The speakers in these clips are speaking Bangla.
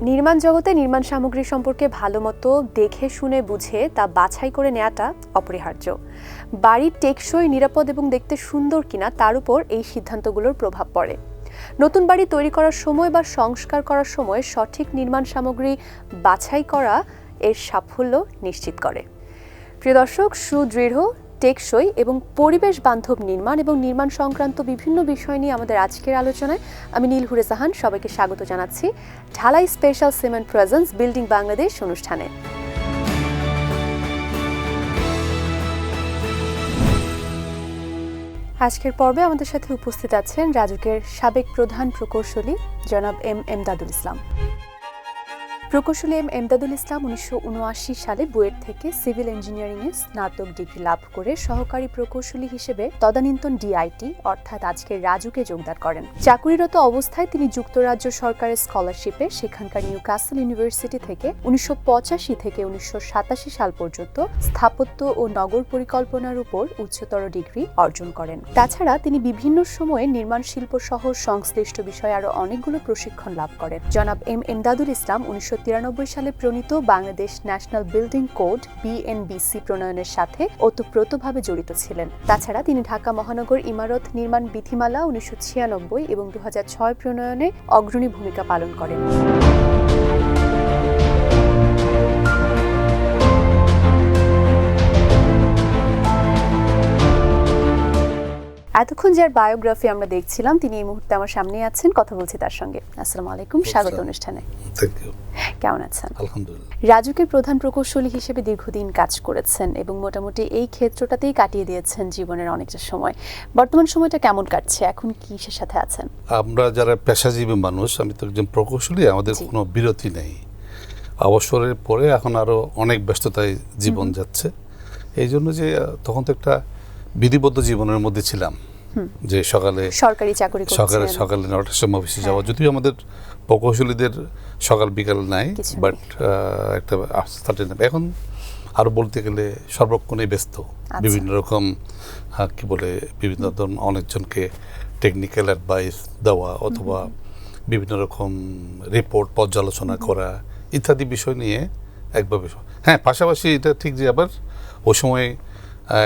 নির্মাণ জগতে নির্মাণ সামগ্রী সম্পর্কে ভালো মতো দেখে, শুনে, বুঝে তা বাছাই করে নেওয়াটা অপরিহার্য। বাড়ির টেকসই, নিরাপদ এবং দেখতে সুন্দর কিনা তার উপর এই সিদ্ধান্তগুলোর প্রভাব পড়ে। নতুন বাড়ি তৈরি করার সময় বা সংস্কার করার সময় সঠিক নির্মাণ সামগ্রী বাছাই করা এর সাফল্য নিশ্চিত করে। প্রিয় দর্শক, সুদৃঢ় টেকসই এবং পরিবেশ বান্ধব নির্মাণ এবং নির্মাণ সংক্রান্ত বিভিন্ন বিষয় নিয়ে আমাদের আজকের আলোচনায় আমি নীলহুরে জাহান সবাইকে স্বাগত জানাচ্ছি ঢালাই special cement presents building Bangladesh অনুষ্ঠানে। আজকের পর্বে আমাদের সাথে উপস্থিত আছেন রাজুকের সাবেক প্রধান প্রকৌশলী জনাব এম এমদাদুল ইসলাম। প্রকৌশলী এম এমদাদুল ইসলাম উনিশশো উনআশি সালে বুয়েট থেকে সিভিল ইঞ্জিনিয়ারিংয়ে স্নাতক ডিগ্রি লাভ করে সহকারী প্রকৌশলী হিসেবে তদানীন্তন ডিআইটি অর্থাৎ আজকের রাজুকে যোগদান করেন। চাকুরিরত অবস্থায় তিনি যুক্তরাজ্য সরকারের স্কলারশিপে সেখানকার নিউ ক্যাসেল ইউনিভার্সিটি থেকে উনিশশো পঁচাশি থেকে উনিশশো সাতাশি সাল পর্যন্ত স্থাপত্য ও নগর পরিকল্পনার উপর উচ্চতর ডিগ্রি অর্জন করেন। তাছাড়া তিনি বিভিন্ন সময়ে নির্মাণ শিল্প সহ সংশ্লিষ্ট বিষয়ে আরও অনেকগুলো প্রশিক্ষণ লাভ করেন। জনাব এম এমদাদুল ইসলাম উনিশশো সালে প্রণীত Bangladesh national building code, BNBC প্রণয়নের সাথে ওতপ্রোতভাবে জড়িত ছিলেন। তাছাড়া তিনি ঢাকা মহানগর ইমারত নির্মাণ বিধিমালা উনিশশো ছিয়ানব্বই এবং দু হাজার ছয় প্রণয়নে অগ্রণী ভূমিকা পালন করেন। এতক্ষণ যার বায়োগ্রাফি আমরা দেখছিলাম তিনি এই মুহূর্তে আমার সামনে আছেন কথা বলছি তার সঙ্গে। আসসালামু আলাইকুম স্বাগত অনুষ্ঠানে। কেমন আছেন? আলহামদুলিল্লাহ। রাজুকের প্রধান প্রকৌশলী হিসেবে দীর্ঘদিন কাজ করেছেন এবং মোটামুটি এই ক্ষেত্রটাতেই কাটিয়ে দিয়েছেন জীবনের অনেকটা সময়। বর্তমান সময়টা কেমন কাটছে? এখন কিসের সাথে আছেন? আমরা যারা পেশাজীবী মানুষ আমি তো একজন প্রকৌশলী আমাদের কোনো বিরতি নেই। অবসরের পরে এখন আরও অনেক ব্যস্ততায় জীবন যাচ্ছে। এই জন্য যে তখন তো একটা বিধিবদ্ধ জীবনের মধ্যে ছিলাম। যে সকালে সরকারি চাকরি সকালে সকালে নটার সময় অফিসে যাওয়া। যদিও আমাদের প্রকৌশলীদের সকাল বিকাল নাই বাট একটা সার্টেন এখন আরও বলতে গেলে সর্বক্ষণেই ব্যস্ত। আচ্ছা। বিভিন্ন রকম কি বলে বিভিন্ন ধরনের অনেকজনকে টেকনিক্যাল অ্যাডভাইস দেওয়া অথবা বিভিন্ন রকম রিপোর্ট পর্যালোচনা করা ইত্যাদি বিষয় নিয়ে একভাবে হ্যাঁ পাশাপাশি এটা ঠিক যে আবার ওই সময়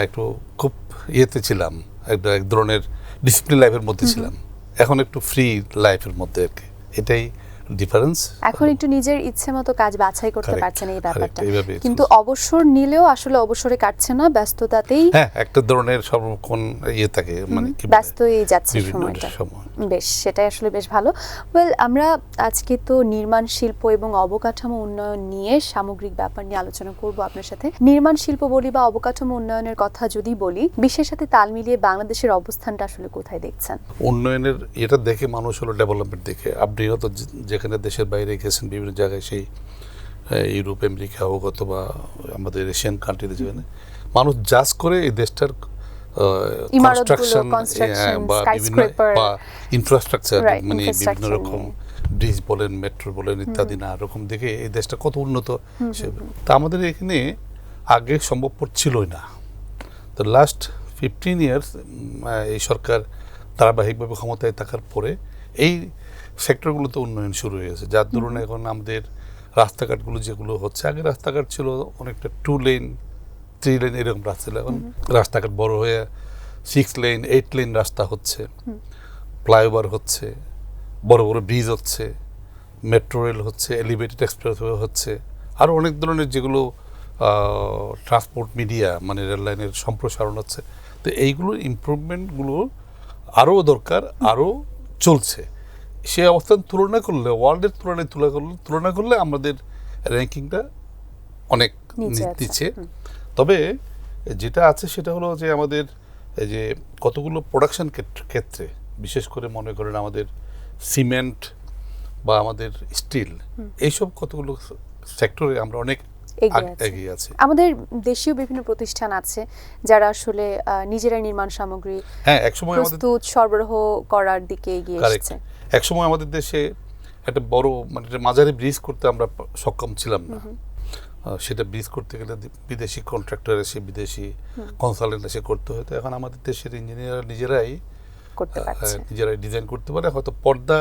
একটু খুব ইয়েতে ছিলাম একটা এক ধরনের ডিসিপ্লিন লাইফের মধ্যে ছিলাম। এখন একটু ফ্রি লাইফের মধ্যে আর কি। এটাই ডিফারেন্স এখন একটু নিজের ইচ্ছে মতো কাজ বাছাই করতে পারছেন এই ব্যাপারটা। কিন্তু অবসর নিলেও আসলে অবসরে কাটছে না ব্যস্ততাতেই হ্যাঁ একটা ধরনের সর্বক্ষণ ইয়ে থাকে মানে কি ব্যস্তই যাচ্ছে সময়টা। বেশ সেটাই আসলে বেশ ভালো। ওয়েল আমরা আজকে তো নির্মাণ শিল্প এবং অবকাঠামো উন্নয়ন নিয়ে সামগ্রিক ব্যাপার নিয়ে আলোচনা করব আপনার সাথে। নির্মাণ শিল্প বলি বা অবকাঠামো উন্নয়নের কথা যদি বলি বিশ্বের সাথে তাল মিলিয়ে বাংলাদেশের অবস্থানটা আসলে কোথায় দেখছেন? উন্নয়নের এটা দেখে মানুষ হলো ডেভেলপমেন্ট দেখে। আপনি হয়তো যে- যেখানে দেশের বাইরে গেছেন বিভিন্ন জায়গায় সেই ইউরোপ আমেরিকা হোক অথবা আমাদের এশিয়ান কান্ট্রিতে যেখানে মানুষ জাজ করে এই দেশটার কনস্ট্রাকশন বা বিভিন্ন বা ইনফ্রাস্ট্রাকচার মানে বিভিন্ন রকম ব্রিজ বলেন মেট্রো বলেন ইত্যাদি না রকম দেখে এই দেশটা কত উন্নত। তা আমাদের এখানে আগে সম্ভবপর ছিলই না। তো লাস্ট ফিফটিন ইয়ার্স এই সরকার ধারাবাহিকভাবে ক্ষমতায় থাকার পরে এই সেক্টরগুলোতে উন্নয়ন শুরু হয়েছে যার দরুন এখন আমাদের রাস্তাঘাটগুলো যেগুলো হচ্ছে আগে রাস্তাঘাট ছিল অনেকটা টু লেন থ্রি লেন এরকম রাস্তা ছিল। এখন রাস্তাঘাট বড় হয়ে সিক্স লেন এইট লেন রাস্তা হচ্ছে। ফ্লাইওভার হচ্ছে বড় বড় ব্রিজ হচ্ছে মেট্রো রেল হচ্ছে এলিভেটেড এক্সপ্রেসওয়ে হচ্ছে আরও অনেক ধরনের যেগুলো ট্রান্সপোর্ট মিডিয়া মানে রেল লাইনের সম্প্রসারণ হচ্ছে। তো এইগুলোর ইমপ্রুভমেন্টগুলো আরও দরকার আরও চলছে। সেই অবস্থান তুলনা করলে ওয়ার্ল্ডের তুলনায় তুলনা করলে তুলনা করলে আমাদের র্যাঙ্কিংটা অনেক নিচে আছে, নিচে। তবে যেটা আছে সেটা হলো যে আমাদের যে কতগুলো প্রোডাকশন ক্ষেত্রে বিশেষ করে মনে করেন আমাদের সিমেন্ট বা আমাদের স্টিল এইসব কতগুলো সেক্টরে আমরা অনেক এগিয়ে আছি। আমাদের দেশীয় বিভিন্ন প্রতিষ্ঠান আছে যারা আসলে নিজেরাই নির্মাণ সামগ্রী হ্যাঁ একসময় আমাদের সরবরাহ করার দিকে এগিয়ে এসেছে। একসময় আমাদের দেশে একটা বড় মানে মাঝারি ব্রিজ করতে আমরা সক্ষম ছিলাম না। সেটা ব্রিজ করতে গেলে বিদেশি কন্ট্রাক্টর এসে বিদেশি কনসালটেন্ট এসে করতে হতো। এখন আমাদের দেশের ইঞ্জিনিয়ার নিজেরাই নিজেরাই ডিজাইন করতে পারে। হয়তো পর্দা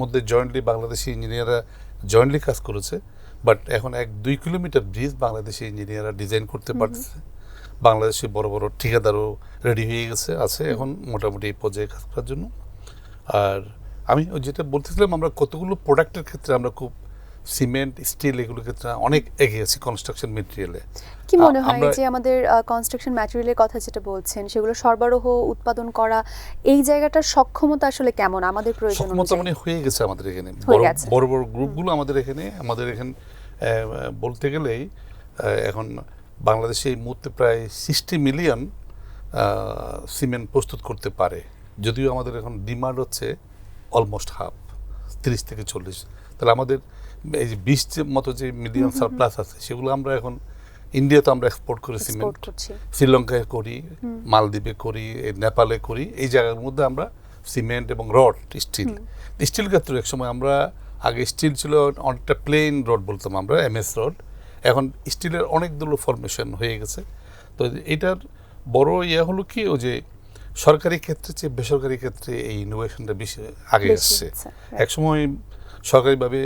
মধ্যে জয়েন্টলি বাংলাদেশি ইঞ্জিনিয়াররা জয়েন্টলি কাজ করেছে বাট এখন এক দুই কিলোমিটার ব্রিজ বাংলাদেশি ইঞ্জিনিয়াররা ডিজাইন করতে পারছে বাংলাদেশে বড় বড় ঠিকাদারও রেডি হয়ে গেছে আছে এখন মোটামুটি এই পর্যায়ে কাজ করার জন্য। আর আমি যেটা বলতেছিলাম আমরা কতগুলো প্রোডাক্টের ক্ষেত্রে আমরা খুব সিমেন্ট স্টিল এগুলোর ক্ষেত্রে অনেক এগিয়ে আছি কনস্ট্রাকশন মেটেরিয়ালে কি মনে হয় যে আমাদের কনস্ট্রাকশন ম্যাটেরিয়ালের কথা যেটা বলছেন সেগুলো সরবরাহ উৎপাদন করা এই জায়গাটার সক্ষমতা আসলে কেমন? আমাদের প্রয়োজন সক্ষমতা মানে হয়ে গেছে আমাদের এখানে। বড় বড় গ্রুপগুলো আমাদের এখানে আমাদের এখানে বলতে গেলেই এখন বাংলাদেশে এই মুহূর্তে প্রায় সিক্সটি মিলিয়ন সিমেন্ট প্রস্তুত করতে পারে। যদিও আমাদের এখন ডিমান্ড হচ্ছে অলমোস্ট হাফ তিরিশ থেকে চল্লিশ। তাহলে আমাদের এই যে বিশ মতো যে মিলিয়ন সারপ্লাস আছে সেগুলো আমরা এখন ইন্ডিয়াতে আমরা এক্সপোর্ট করি সিমেন্ট শ্রীলঙ্কায় করি মালদ্বীপে করি এই নেপালে করি এই জায়গার মধ্যে আমরা সিমেন্ট এবং রড স্টিল স্টিল ক্ষেত্রে এক সময় আমরা আগে স্টিল ছিল অনেকটা প্লেন রড বলতাম আমরা এমএস রড এখন স্টিলের অনেকগুলো ফরমেশন হয়ে গেছে। তো এটার বড় ইয়ে হলো কি ও যে সরকারি ক্ষেত্রে চেয়ে বেসরকারি ক্ষেত্রে এই ইনোভেশনটা বেশি আগে আসছে। হচ্ছে, একসময় সরকারিভাবে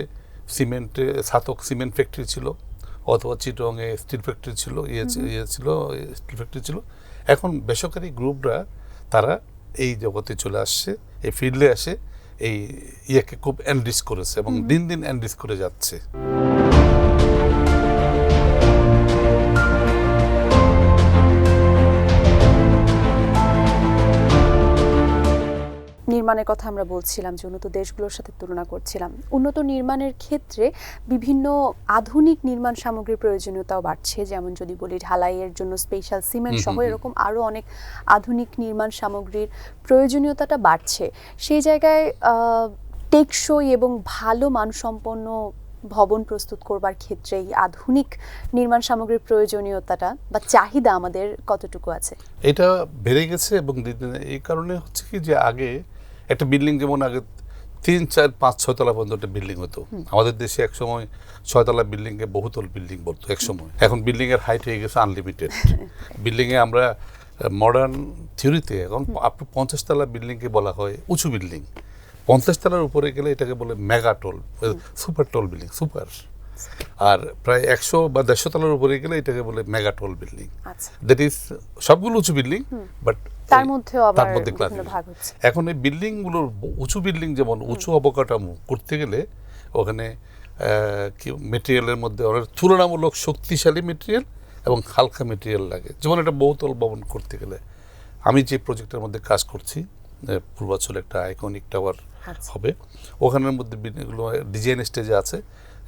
সিমেন্টে ছাতক সিমেন্ট ফ্যাক্টরি ছিল অথবা চিটংয়ে স্টিল ফ্যাক্টরি ছিল ইয়ে ইয়ে ছিল স্টিল ফ্যাক্টরি ছিল। এখন বেসরকারি গ্রুপরা তারা এই জগতে চলে আসছে এই ফিল্ডে আসে এই ইয়েকে খুব এনরিচ করেছে এবং দিন দিন এনরিচ করে যাচ্ছে। নির্মাণের কথা আমরা বলছিলাম যে উন্নত দেশগুলোর সাথে তুলনা করছিলাম। উন্নত নির্মাণের ক্ষেত্রে বিভিন্ন আধুনিক নির্মাণ সামগ্রীর প্রয়োজনীয়তাও বাড়ছে। যেমন যদি বলি ঢালাইয়ের জন্য স্পেশাল সিমেন্ট সহ। এরকম আরও অনেক আধুনিক নির্মাণ সামগ্রীর প্রয়োজনীয়তাটা বাড়ছে। সেই জায়গায় টেকসই এবং ভালো মানসম্পন্ন ভবন প্রস্তুত করবার ক্ষেত্রে এই আধুনিক নির্মাণ সামগ্রীর প্রয়োজনীয়তাটা বা চাহিদা আমাদের কতটুকু আছে? এটা বেড়ে গেছে এবং এই কারণে হচ্ছে কি যে আগে একটা বিল্ডিং যেমন আগে তিন চার পাঁচ ছয়তলা পর্যন্ত একটা বিল্ডিং হতো। আমাদের দেশে এক সময় ছয়তলা বিল্ডিংকে বহুতল বিল্ডিং বলতো এক সময় এখন বিল্ডিং এর হাইট হয়ে গেছে আনলিমিটেড বিল্ডিং এ আমরা মডার্ন থিওরিতে এখন আপ টু পঞ্চাশ তলা বিল্ডিংকে বলা হয় উঁচু বিল্ডিং পঞ্চাশ তলার উপরে গেলে এটাকে বলে megatall super tall building super আর প্রায় একশো বা দেড়শো তলার উপরে গেলে এটাকে বলে মেগাটল বিল্ডিং আচ্ছা। দ্যাট ইজ সবগুলো উঁচু বিল্ডিং বাট তার মধ্যেও আবার তার মধ্যে ভাগ হচ্ছে। এখন এই বিল্ডিংগুলোর উঁচু বিল্ডিং যেমন উঁচু অবকাঠামো করতে গেলে ওখানে মেটেরিয়ালের মধ্যে অনেক তুলনামূলক শক্তিশালী মেটেরিয়াল এবং হালকা মেটেরিয়াল লাগে। যেমন একটা বহুতল ভবন করতে গেলে আমি যে প্রজেক্টের মধ্যে কাজ করছি আহ, পূর্বাঞ্চলে একটা আইকনিক টাওয়ার আচ্ছা। হবে। ওখানের মধ্যে বিল্ডিংগুলো ডিজাইন স্টেজে আছে।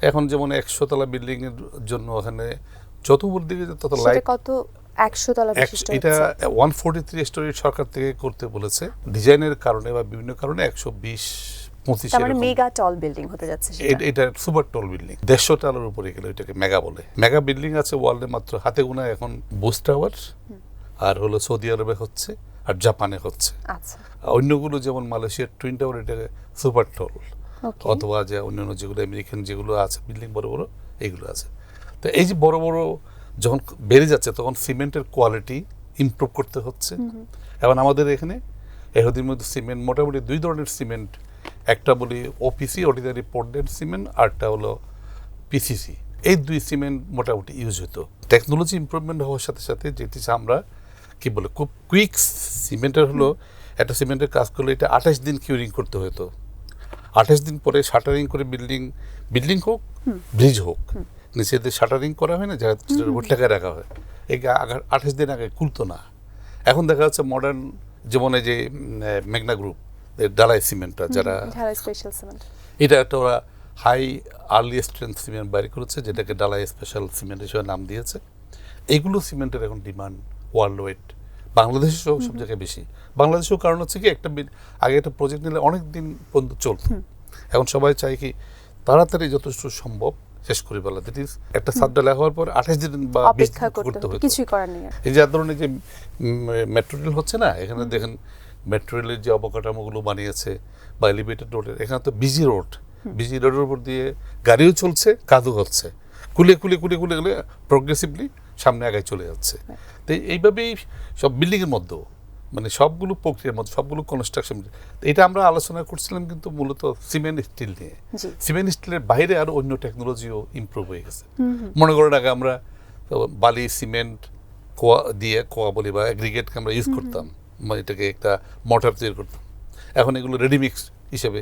এখন যেমন একশো তলা বিল্ডিং এর জন্য ওখানে যত উপর দিকে তত লাইট কত এটা ওয়ান ফোর্টি থ্রি স্টোরি সরকার থেকে করতে বলেছে। ডিজাইনের কারণে বা বিভিন্ন কারণে একশো বিশ মানে মেগা টল বিল্ডিং হতে যাচ্ছে এটা সুপার টল বিল্ডিং দেড়শো টালার উপরে গেলে ওইটাকে মেগা বলে। মেগা বিল্ডিং আছে ওয়ার্ল্ডে মাত্র। হাতে গোনা এখন বুস টাওয়ার আর হলো সৌদি আরবে হচ্ছে আর জাপানে হচ্ছে। আচ্ছা। অন্যগুলো যেমন মালয়েশিয়ার টুইন টাওয়ার এটাকে সুপার টল অথবা যে অন্যান্য যেগুলো আমেরিকান যেগুলো আছে বিল্ডিং বড় বড় এইগুলো আছে। তো এই যে বড় বড় যখন বেড়ে যাচ্ছে তখন সিমেন্টের কোয়ালিটি ইমপ্রুভ করতে হচ্ছে। এবং আমাদের এখানে এহদির মধ্যে সিমেন্ট মোটামুটি দুই ধরনের সিমেন্ট একটা বলি ওপিসি অর্ডিনারি পোর্টেড সিমেন্ট আরটা হলো পিসিসি এই দুই সিমেন্ট মোটামুটি ইউজ হতো। টেকনোলজি ইম্প্রুভমেন্ট হওয়ার সাথে সাথে যেটি আমরা কি বলে খুব কুইক সিমেন্টের হলো একটা সিমেন্টের কাজ করলে এটা আঠাশ দিন কিউরিং করতে হতো। আঠাশ দিন পরে শাটারিং করে বিল্ডিং বিল্ডিং হোক ব্রিজ হোক। নিচেতে শাটারিং করা হয় না যারা যেটার উপর টাকা রাখা হয়। এই আঠাশ দিন আগে খুলতো না। এখন দেখা যাচ্ছে মডার্ন এই যে মেঘনা গ্রুপ ডালাই সিমেন্টটা যারা এটা একটা ওরা হাই আর্লি স্ট্রেংথ সিমেন্ট বাইর করেছে যেটাকে ডালাই স্পেশাল সিমেন্ট হিসেবে নাম দিয়েছে। এইগুলো সিমেন্টের এখন ডিমান্ড ওয়ার্ল্ড ওয়াইড বাংলাদেশে সহ সব জায়গায় বেশি। বাংলাদেশেও কারণ হচ্ছে কি একটা আগে একটা প্রজেক্ট নিলে অনেক দিন পর্যন্ত চলতো। এখন সবাই চায় কি তাড়াতাড়ি যথেষ্ট সম্ভব। শেষ করে ফেলা দ্যাট ইজ একটা লেখা হওয়ার পর আঠাশ দিন বা বিশ দিন করতে হবে কিছুই করার নেই এই যে ধরনের যে মেট্রো রেল হচ্ছে না এখানে দেখেন মেট্রো রেলের যে অবকাঠামোগুলো বানিয়েছে বা এলিভেটেড রোডের এখানে তো বিজি রোড বিজি রোডের উপর দিয়ে গাড়িও চলছে কাজও হচ্ছে। কুলে কুলে কুলে কুলে গেলে প্রোগ্রেসিভলি সামনে আগায় চলে যাচ্ছে। তো এইভাবেই সব বিল্ডিংয়ের মধ্যেও। মানে সবগুলো প্রক্রিয়ার মধ্যে সবগুলো কনস্ট্রাকশন এটা আমরা আলোচনা করছিলাম কিন্তু মূলত সিমেন্ট স্টিল নিয়ে। সিমেন্ট স্টিলের বাইরে আরও অন্য টেকনোলজিও ইমপ্রুভ হয়ে গেছে। মনে করেন আগে আমরা বালি সিমেন্ট কোয়া দিয়ে কোয়া বলি বা অ্যাগ্রিগেটকে আমরা ইউজ করতাম। মানে এটাকে একটা মোটর তৈরি করতাম। এখন এগুলো রেডিমিক্স হিসেবে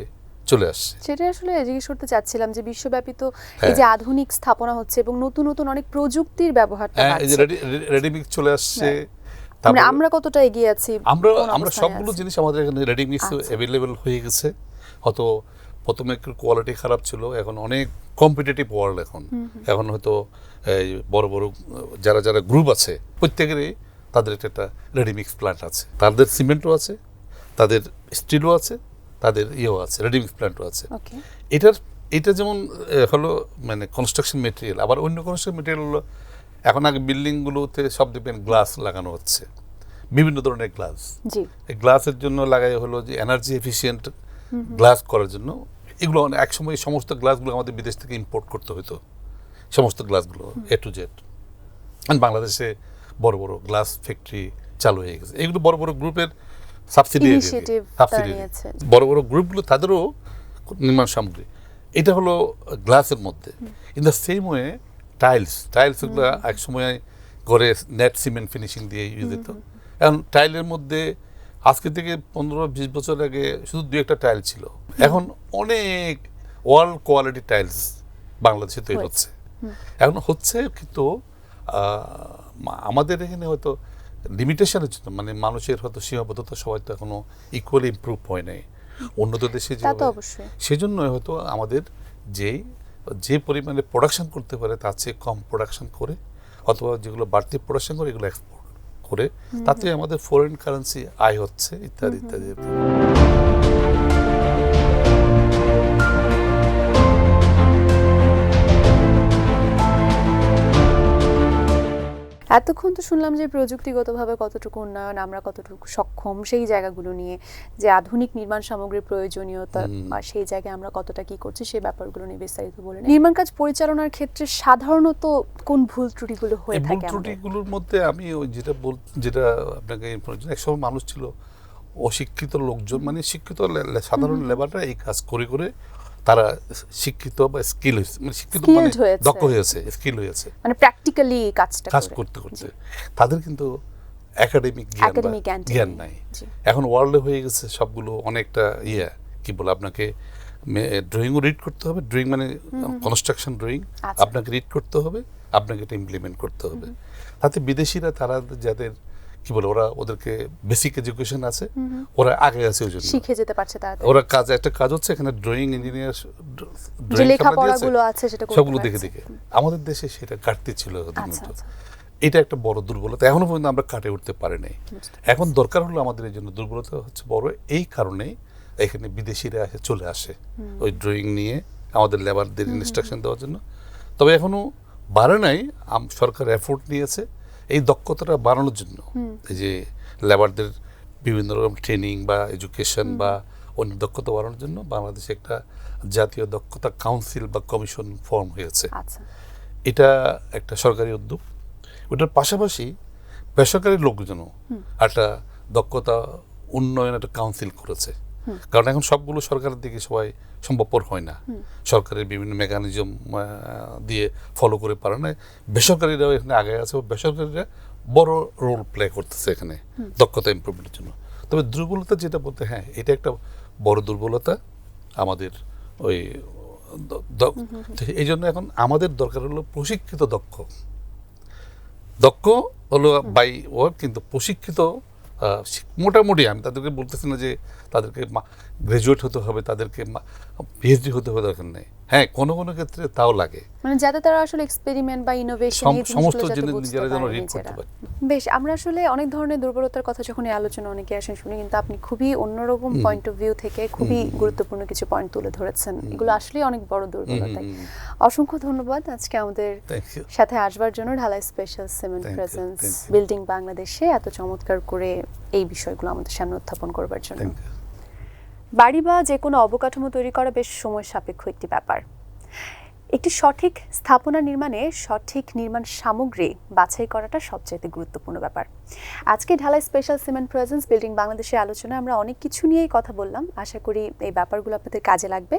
চলে আসছে। সেটা আসলে জিজ্ঞেস করতে চাচ্ছিলাম যে বিশ্বব্যাপী তো এই হ্যাঁ। যে আধুনিক স্থাপনা হচ্ছে এবং নতুন নতুন অনেক প্রযুক্তির ব্যবহারটা হ্যাঁ এই যে। রেডিমিক্স চলে আসছে। তারপরে আমরা কতটা এগিয়ে আছি আমরা আমরা সবগুলো জিনিস আমাদের এখানে রেডিমিক্স আচ্ছা। অ্যাভেলেবেল হয়ে গেছে। হয়তো প্রথমে একটু কোয়ালিটি খারাপ ছিল এখন অনেক কম্পিটিটিভ ওয়ার্ল্ড এখন। এখন হয়তো এই বড় বড় যারা যারা গ্রুপ আছে প্রত্যেকেরই তাদের একটা একটা রেডিমিক্স প্ল্যান্ট আছে। তাদের সিমেন্টও আছে তাদের স্টিলও আছে তাদের ইয়েও আছে রেডিমিক্স প্ল্যান্টও আছে। এটার এটা যেমন হলো মানে কনস্ট্রাকশন মেটেরিয়াল আবার অন্য কনস্ট্রাকশন মেটেরিয়াল হলো এখন আগে বিল্ডিংগুলোতে সব দেখবেন গ্লাস লাগানো হচ্ছে। বিভিন্ন ধরনের গ্লাস। এই গ্লাসের জন্য লাগাই হলো যে এনার্জি এফিসিয়েন্ট গ্লাস করার জন্য। এগুলো অনেক- একসময় সমস্ত গ্লাসগুলো আমাদের বিদেশ থেকে ইম্পোর্ট করতে হতো সমস্ত গ্লাসগুলো এ টু জেড বাংলাদেশে বড় বড় গ্লাস ফ্যাক্টরি চালু হয়ে গেছে। এগুলো বড় বড় গ্রুপের সাবসিডি নিয়েছে। বড় বড় গ্রুপগুলো তাদেরও নির্মাণ সামগ্রী। এটা হলো গ্লাসের মধ্যে। In the same way tiles tiles এগুলো এক সময় করে নেট সিমেন্ট ফিনিশিং দিয়ে ইউজ দিত এখন টাইলের মধ্যে আজকে থেকে পনেরো বিশ বছর আগে শুধু দু একটা টাইল ছিল। এখন অনেক ওয়ার্ল্ড কোয়ালিটি টাইলস বাংলাদেশে তৈরি হচ্ছে। এখন হচ্ছে কিন্তু আমাদের এখানে হয়তো লিমিটেশনের জন্য মানে মানুষের হয়তো সীমাবদ্ধতা সবাই তো এখনও ইকুয়ালি ইম্প্রুভ হয় নাই। উন্নত দেশে অবশ্যই। সেজন্য হয়তো আমাদের যেই যে পরিমাণে প্রোডাকশন করতে পারে তার চেয়ে কম প্রোডাকশন করে অথবা যেগুলো বাড়তি প্রোডাকশন করে এগুলো এক্সপোর্ট করে। তাতে আমাদের ফরেন কারেন্সি আয় হচ্ছে ইত্যাদি ইত্যাদি। এতক্ষণ তো শুনলাম যে প্রযুক্তিগতভাবে কতটুকু উন্নয়ন আমরা কতটুকু সক্ষম সেই জায়গাগুলো নিয়ে যে আধুনিক নির্মাণ সামগ্রীর প্রয়োজনীয়তা বা সেই জায়গায় আমরা কতটা কি করছি সেই ব্যাপারগুলো নিয়ে বিস্তারিত বলেন নির্মাণ কাজ পরিচালনার ক্ষেত্রে সাধারণত কোন ভুল ত্রুটিগুলো হয়ে থাকে ত্রুটিগুলোর মধ্যে আমি ওই যেটা বল যেটা আপনাকে একসময় মানুষ ছিল অশিক্ষিত লোকজন মানে শিক্ষিত সাধারণ লেবাররা এই কাজ করে করে তারা শিক্ষিত বা স্কিল হয়েছে মানে শিক্ষিত মানে দক্ষ হয়েছে স্কিল হয়েছে। মানে প্র্যাকটিক্যালি কাজটা কাজ করতে করতে। তাদের কিন্তু একাডেমিক জ্ঞান জ্ঞান নাই। এখন ওয়ার্ল্ডে হয়ে গেছে সবগুলো অনেকটা ইয়ে কি বলে আপনাকে ড্রয়িংও রিড করতে হবে। ড্রয়িং মানে কনস্ট্রাকশন ড্রয়িং আচ্ছা। আপনাকে রিড করতে হবে আপনাকে এটা ইমপ্লিমেন্ট করতে হবে। তাতে বিদেশিরা তারা যাদের কি বলে ওরা ওদেরকে বেসিক এডুকেশন আছে ওরা আগে আছে ওই জন্য। শিখে যেতে পারছে তাড়াতাড়ি। ওরা কাজ একটা কাজ হচ্ছে এখানে ড্রয়িং ইঞ্জিনিয়ার যে লেখাপড়াগুলো আছে সেটা সবগুলো দেখে দেখে। আমাদের দেশে সেটা ঘাটতি ছিল আচ্ছা। আচ্ছা। এটা একটা বড় দুর্বলতা এখনও পর্যন্ত আমরা কাটে উঠতে পারি নাই। এখন দরকার হলো আমাদের এই জন্য দুর্বলতা হচ্ছে বড় এই কারণেই এখানে বিদেশিরা এসে চলে আসে ওই ড্রয়িং নিয়ে আমাদের লেবারদের ইনস্ট্রাকশন দেওয়ার জন্য। তবে এখনও বাড়ে নাই সরকার এফোর্ট নিয়েছে। এই দক্ষতাটা বাড়ানোর জন্য এই যে লেবারদের বিভিন্ন রকম ট্রেনিং বা এডুকেশন বা অন্য দক্ষতা বাড়ানোর জন্য বাংলাদেশে একটা জাতীয় দক্ষতা কাউন্সিল বা কমিশন ফর্ম হয়েছে। আচ্ছা। এটা একটা সরকারি উদ্যোগ। ওটার পাশাপাশি বেসরকারি লোকজনও একটা দক্ষতা উন্নয়ন একটা কাউন্সিল করেছে। কারণ এখন সবগুলো সরকারের দিকে সবাই সম্ভবপর হয় না। সরকারের বিভিন্ন মেকানিজম দিয়ে ফলো করে পারে না। বেসরকারিরাও এখানে আগে আছে বেসরকারিরা বড় রোল প্লে করতেছে এখানে দক্ষতা ইমপ্রুভমেন্টের জন্য। তবে দুর্বলতা যেটা বলতে হ্যাঁ এটা একটা বড় দুর্বলতা আমাদের ওই এই জন্য এখন আমাদের দরকার হলো প্রশিক্ষিত দক্ষ। দক্ষ হলো বাই ওয়ার্ক কিন্তু প্রশিক্ষিত মোটামুটি আমি তাদেরকে বলতেছি না যে তাদেরকে গ্রাজুয়েট হতে হবে তাদেরকে পিএইচডি হতে হবে দরকার নেই। হ্যাঁ কোনো কোনো ক্ষেত্রে তাও লাগে। মানে যাতে তারা আসলে এক্সপেরিমেন্ট বা ইনোভেশন সমস্ত জিনিস নিজেরা যেন রিড করতে পারে। বেশ আমরা আসলে অনেক ধরনের দুর্বলতার কথা যখন এই আলোচনা অনেকে আসেন শুনি কিন্তু আপনি খুবই অন্যরকম পয়েন্ট অফ ভিউ থেকে খুবই গুরুত্বপূর্ণ কিছু পয়েন্ট তুলে ধরেছেন। এগুলো আসলে অনেক বড় দুর্বলতা। অসংখ্য ধন্যবাদ আজকে আমাদের সাথে আসবার জন্য ঢালাই স্পেশাল সিমেন্ট প্রেজেন্স বিল্ডিং বাংলাদেশে এত চমৎকার করে এই বিষয়গুলো আমাদের সামনে উত্থাপন করবার জন্য। বাড়ি বা যে কোনো অবকাঠামো তৈরি করা বেশ সময় সাপেক্ষ একটি ব্যাপার। একটি সঠিক স্থাপনা নির্মাণে সঠিক নির্মাণ সামগ্রী বাছাই করাটা সবচাইতে গুরুত্বপূর্ণ ব্যাপার। আজকে ঢালাই স্পেশাল সিমেন্ট প্রেজেন্স বিল্ডিং বাংলাদেশের আলোচনায় আমরা অনেক কিছু নিয়েই কথা বললাম। আশা করি এই ব্যাপারগুলো আপনাদের কাজে লাগবে।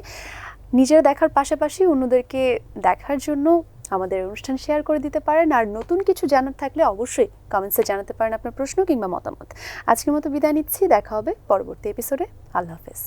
নিজেরা দেখার পাশাপাশি অন্যদেরকে দেখার জন্য আমাদের অনুষ্ঠান শেয়ার করে দিতে পারেন। আর নতুন কিছু জানার থাকলে অবশ্যই কমেন্টসে জানাতে পারেন আপনার প্রশ্ন কিংবা মতামত। আজকের মতো বিদায় নিচ্ছি। দেখা হবে পরবর্তী এপিসোডে আল্লাহ হাফেজ।